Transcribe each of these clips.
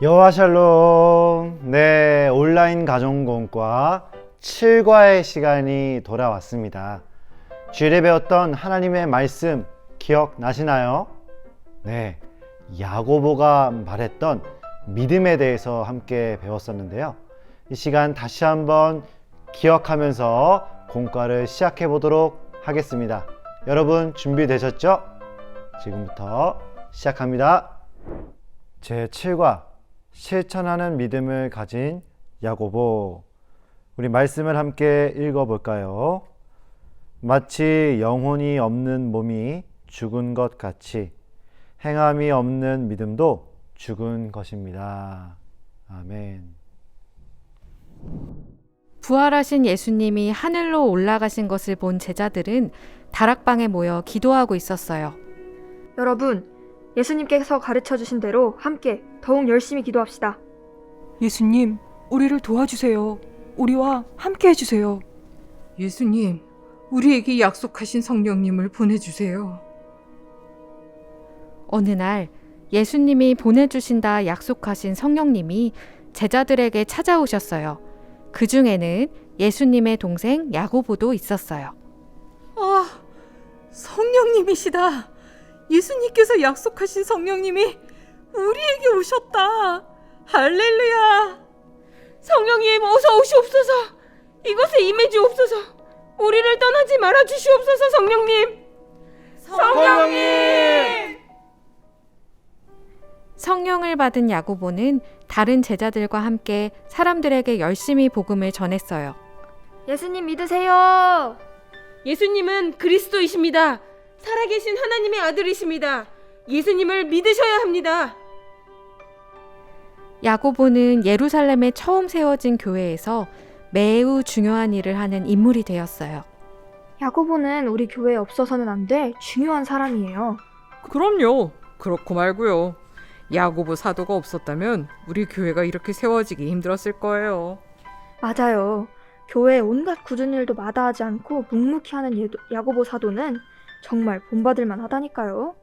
여호와 샬롬. 네, 온라인 가정공과 7과의 시간이 돌아왔습니다. 주일에 배웠던 하나님의 말씀 기억나시나요? 네, 야고보가 말했던 믿음에 대해서 함께 배웠었는데요. 이 시간 다시 한번 기억하면서 공과를 시작해 보도록 하겠습니다. 여러분 준비되셨죠? 지금부터 시작합니다. 제 7과 실천하는 믿음을 가진 야고보. 우리 말씀을 함께 읽어 볼까요? 마치 영혼이 없는 몸이 죽은 것 같이 행함이 없는 믿음도 죽은 것입니다. 아멘. 부활하신 예수님이 하늘로 올라가신 것을 본 제자들은 다락방에 모여 기도하고 있었어요. 여러분, 예수님께서 가르쳐 주신 대로 함께 더욱 열심히 기도합시다. 예수님, 우리를 도와주세요. 우리와 함께 해주세요. 예수님, 우리에게 약속하신 성령님을 보내주세요. 어느 날 예수님이 보내주신다 약속하신 성령님이 제자들에게 찾아오셨어요. 그 중에는 예수님의 동생 야고보도 있었어요. 아, 성령님이시다. 예수님께서 약속하신 성령님이 우리에게 오셨다. 할렐루야. 성령님 어서 오시옵소서. 이곳에 임해 주옵소서. 우리를 떠나지 말아 주시옵소서 성령님. 성령님. 성령을 받은 야고보는 다른 제자들과 함께 사람들에게 열심히 복음을 전했어요. 예수님 믿으세요. 예수님은 그리스도이십니다. 살아계신 하나님의 아들이십니다. 예수님을 믿으셔야 합니다. 야고보는 예루살렘에 처음 세워진 교회에서 매우 중요한 일을 하는 인물이 되었어요. 야고보는 우리 교회에 없어서는 안 될 중요한 사람이에요. 그럼요. 그렇고 말고요. 야고보 사도가 없었다면 우리 교회가 이렇게 세워지기 힘들었을 거예요. 맞아요. 교회의 온갖 굳은 일도 마다하지 않고 묵묵히 하는 예도- 야고보 사도는 정말 본받을 만 하다니까요.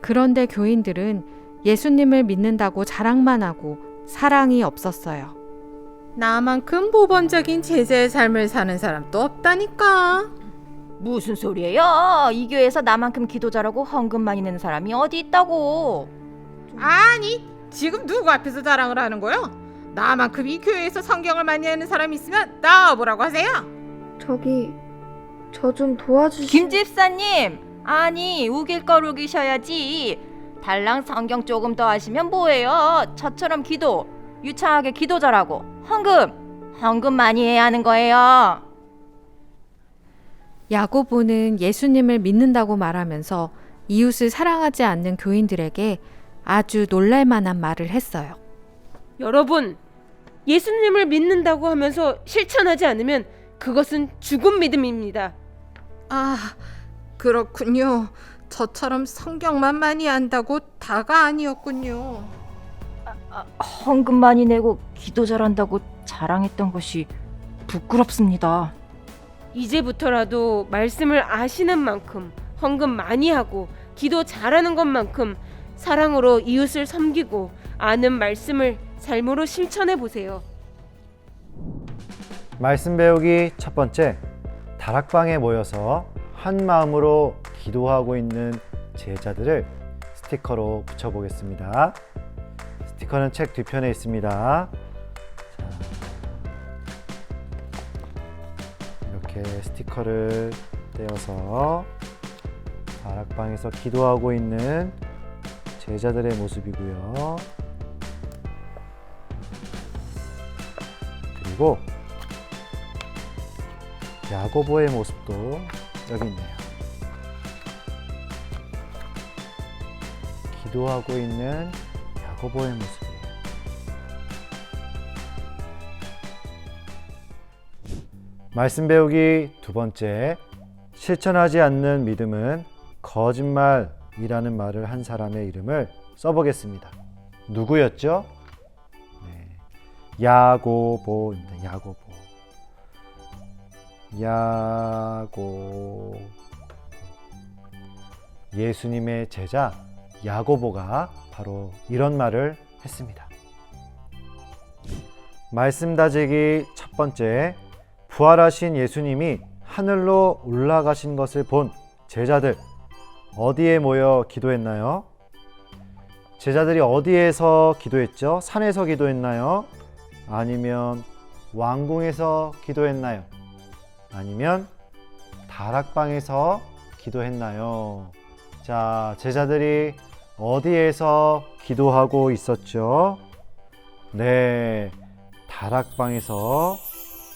그런데 교인들은 예수님을 믿는다고 자랑만 하고 사랑이 없었어요. 나만큼 모범적인 제자의 삶을 사는 사람도 없다니까. 무슨 소리예요? 이 교회에서 나만큼 기도 잘하고 헌금 많이 내는 사람이 어디 있다고? 아니, 지금 누구 앞에서 자랑을 하는 거요? 나만큼 이 교회에서 성경을 많이 하는 사람이 있으면 나와보라고 하세요. 저기 저 좀 도와주시. 김 집사님, 아니 우길 걸 우기셔야지. 달랑 성경 조금 더 하시면 뭐예요? 저처럼 기도 유창하게 기도 잘하고 헌금 헌금 많이 해야 하는 거예요. 야고보는 예수님을 믿는다고 말하면서 이웃을 사랑하지 않는 교인들에게 아주 놀랄 만한 말을 했어요. 여러분, 예수님을 믿는다고 하면서 실천하지 않으면 그것은 죽은 믿음입니다. 아, 그렇군요. 저처럼 성경만 많이 안다고 다가 아니었군요. 헌금 많이 내고 기도 잘한다고 자랑했던 것이 부끄럽습니다. 이제부터라도 말씀을 아시는 만큼 헌금 많이 하고 기도 잘하는 것만큼 사랑으로 이웃을 섬기고 아는 말씀을 삶으로 실천해 보세요. 말씀 배우기 첫 번째. 다락방에 모여서 한 마음으로 기도하고 있는 제자들을 스티커로 붙여 보겠습니다. 스티커는 책 뒤편에 있습니다. 자, 이렇게 스티커를 떼어서 다락방에서 기도하고 있는 제자들의 모습이고요. 그리고 야고보의 모습도 여기 있네요. 기도하고 있는 야고보의 모습이에요. 말씀 배우기 두 번째. 실천하지 않는 믿음은 거짓말이라는 말을 한 사람의 이름을 써보겠습니다. 누구였죠? 네. 야고보입니다. 야고보. 야고 예수님의 제자 야고보가 바로 이런 말을 했습니다. 말씀 다지기 첫 번째 부활하신 예수님이 하늘로 올라가신 것을 본 제자들 어디에 모여 기도했나요? 제자들이 어디에서 기도했죠? 산에서 기도했나요? 아니면 왕궁에서 기도했나요? 아니면 다락방에서 기도했나요? 자, 제자들이 어디에서 기도하고 있었죠? 네, 다락방에서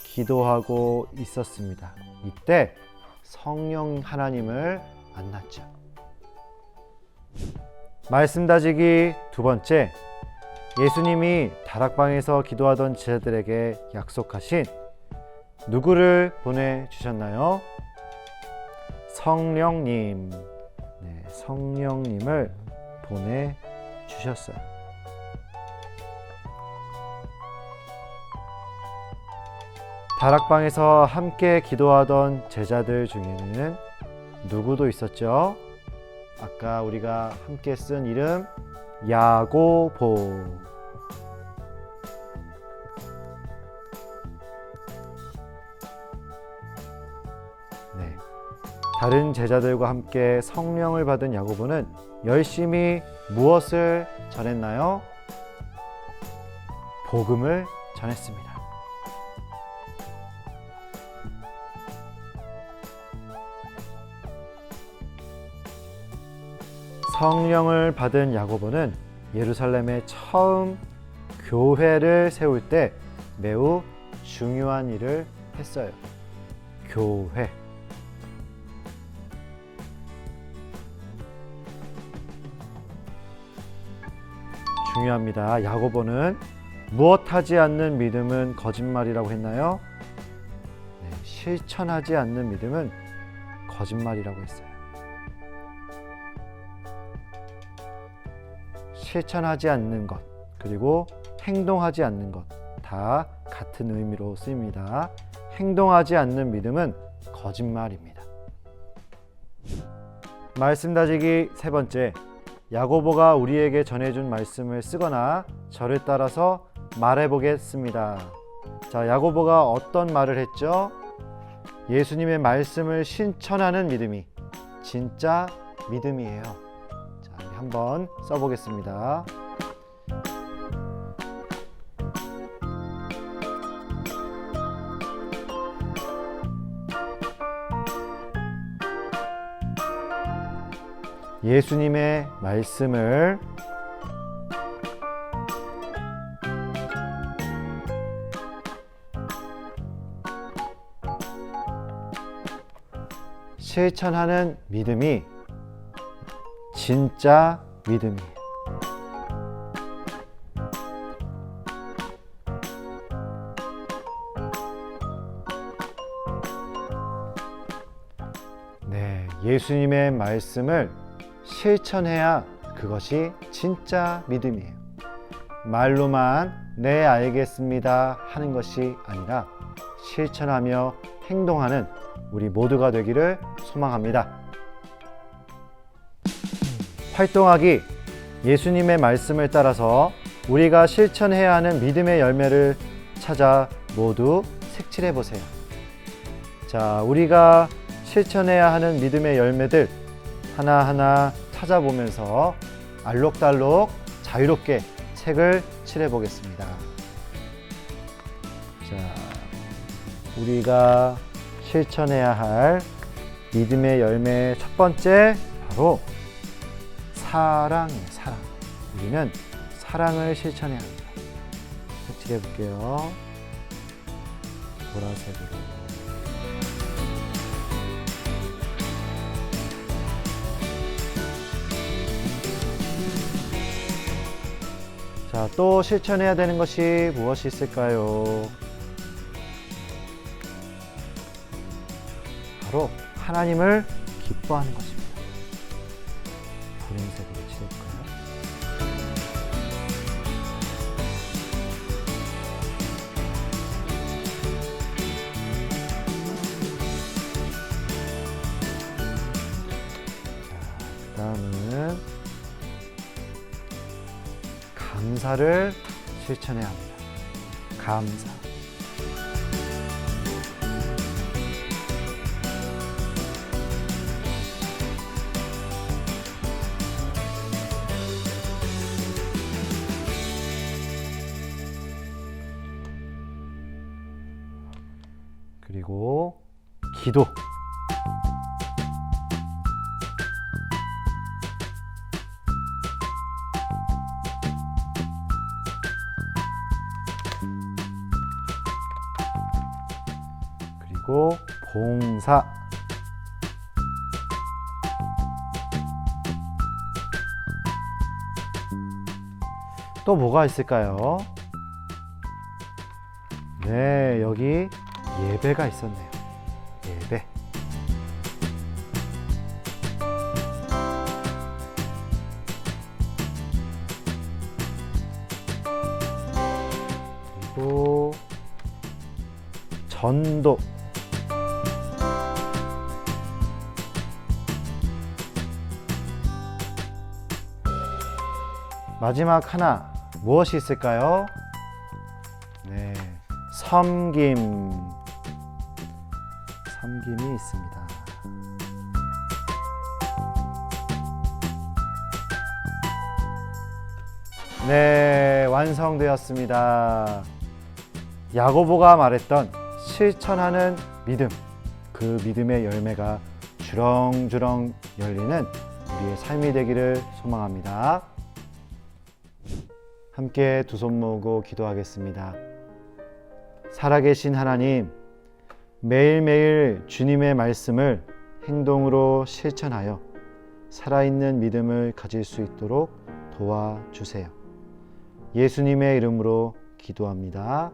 기도하고 있었습니다. 이때 성령 하나님을 만났죠. 말씀 다지기 두 번째, 예수님이 다락방에서 기도하던 제자들에게 약속하신 누구를 보내주셨나요? 성령님. 네, 성령님을 보내주셨어요. 다락방에서 함께 기도하던 제자들 중에는 누구도 있었죠? 아까 우리가 함께 쓴 이름 야고보. 다른 제자들과 함께 성령을 받은 야고보는 열심히 무엇을 전했나요? 복음을 전했습니다. 성령을 받은 야고보는 예루살렘에 처음 교회를 세울 때 매우 중요한 일을 했어요. 교회. 중요합니다. 야고보는 무엇 하지 않는 믿음은 거짓말이라고 했나요? 네, 실천하지 않는 믿음은 거짓말이라고 했어요. 실천하지 않는 것 그리고 행동하지 않는 것 다 같은 의미로 쓰입니다. 행동하지 않는 믿음은 거짓말입니다. 말씀 다지기 세 번째 야고보가 우리에게 전해준 말씀을 쓰거나 저를 따라서 말해 보겠습니다. 자, 야고보가 어떤 말을 했죠? 예수님의 말씀을 실천하는 믿음이 진짜 믿음이에요. 자, 한번 써보겠습니다. 예수님의 말씀을 실천하는 믿음이 진짜 믿음이에요. 네, 예수님의 말씀을 실천해야 그것이 진짜 믿음이에요. 말로만 네, 알겠습니다 하는 것이 아니라 실천하며 행동하는 우리 모두가 되기를 소망합니다. 활동하기 예수님의 말씀을 따라서 우리가 실천해야 하는 믿음의 열매를 찾아 모두 색칠해 보세요. 자, 우리가 실천해야 하는 믿음의 열매들 하나하나 찾아보면서 알록달록 자유롭게 책을 칠해 보겠습니다. 자, 우리가 실천해야 할 믿음의 열매 첫 번째 바로 사랑이에요. 사랑. 우리는 사랑을 실천해야 합니다. 색칠해 볼게요. 보라색으로. 자, 또 실천해야 되는 것이 무엇이 있을까요? 바로 하나님을 기뻐하는 것입니다. 분홍색으로 칠까요? 감사를 실천해야 합니다. 감사. 기도. 그리고 봉사. 또 뭐가 있을까요? 네, 여기 예배가 있었네요. 예배. 그리고 전도. 마지막 하나 무엇이 있을까요? 네, 섬김. 섬김이 있습니다. 네, 완성되었습니다. 야고보가 말했던 실천하는 믿음, 그 믿음의 열매가 주렁주렁 열리는 우리의 삶이 되기를 소망합니다. 함께 두 손 모으고 기도하겠습니다. 살아계신 하나님, 매일매일 주님의 말씀을 행동으로 실천하여 살아있는 믿음을 가질 수 있도록 도와주세요. 예수님의 이름으로 기도합니다.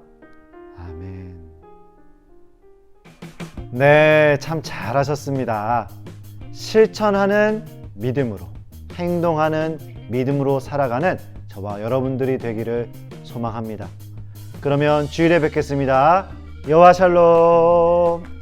아멘. 네, 참 잘하셨습니다. 실천하는 믿음으로, 행동하는 믿음으로 살아가는 저와 여러분들이 되기를 소망합니다. 그러면 주일에 뵙겠습니다. 여와 샬롬.